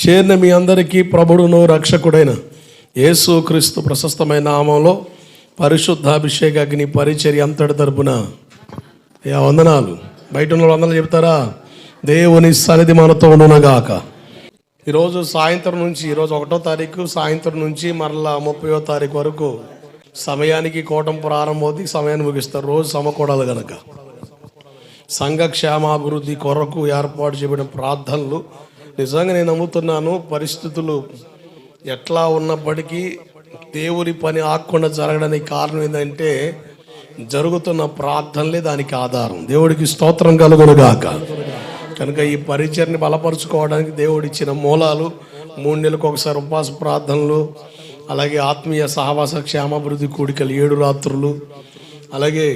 చేరిన మీ అందరికీ ప్రభుడును రక్షకుడైన యేసు క్రీస్తు ప్రశస్తమైన నామంలో పరిశుద్ధాభిషేక అగ్ని పరిచర్య అంతటి తరపున. యా వందనాలు. బయట ఉన్న వందనాలు చెప్తారా? దేవుని సన్నిధి మనతో ఉండునగాక. ఈరోజు సాయంత్రం నుంచి ఈరోజు ఒకటో తారీఖు సాయంత్రం నుంచి మరలా ముప్పయో తారీఖు వరకు సమయానికి కోటం ప్రారంభమవుతుంది సమయాన్ని ముగిస్తారు. రోజు సమకూడాలి కనుక సంఘ క్షేమాభివృద్ధి కొరకు ఏర్పాటు చేయబడిన ప్రార్థనలు నిజంగా నేను నమ్ముతున్నాను పరిస్థితులు ఎట్లా ఉన్నప్పటికీ దేవుని పని ఆకుండా జరగడానికి కారణం ఏంటంటే జరుగుతున్న ప్రార్థనలే దానికి ఆధారం. దేవుడికి స్తోత్రం కలుగునుగాక. కనుక ఈ పరిచయని బలపరుచుకోవడానికి దేవుడు ఇచ్చిన మూలాలు మూడు నెలలకు ఒకసారి ఉపవాస ప్రార్థనలు అలాగే ఆత్మీయ సహవాస క్షేమాభివృద్ధి కూడికలు ఏడు రాత్రులు అలాగే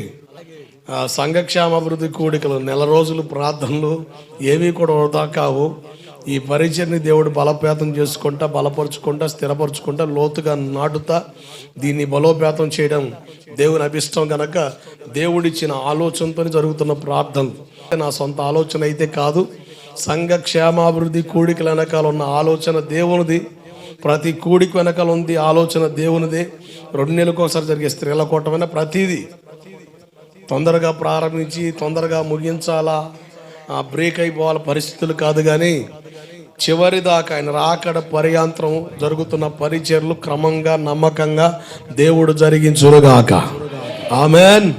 సంఘక్షేమాభివృద్ధి కూడికలు నెల రోజులు ప్రార్థనలు ఏవి కూడా వృధా కావు. ఈ పరిచయని దేవుడు బలోపేతం చేసుకుంటా బలపరుచుకుంటా స్థిరపరచుకుంటా లోతుగా నాటుతా దీన్ని బలోపేతం చేయడం దేవుని అభిష్టం కనుక దేవుడిచ్చిన ఆలోచనతో జరుగుతున్న ప్రార్థన. నా సొంత ఆలోచన అయితే కాదు సంఘ క్షేమాభివృద్ధి కూడికల వెనకాల ఉన్న ఆలోచన దేవునిది. ప్రతి కూడికి వెనకాల ఉంది ఆలోచన దేవునిదే. రెండు నెలలకు ఒకసారి జరిగే స్త్రీల కూటమైన ప్రతిదీ తొందరగా ప్రారంభించి తొందరగా ముగించాలా? బ్రేక్ అయిపోవాల పరిస్థితులు కాదు కానీ చివరి దాకా ఆయన రాకడ పర్యాంతరం జరుగుతున్న పరిచర్లు క్రమంగా నమ్మకంగా దేవుడు జరిగించురుగాక ఆమెన్.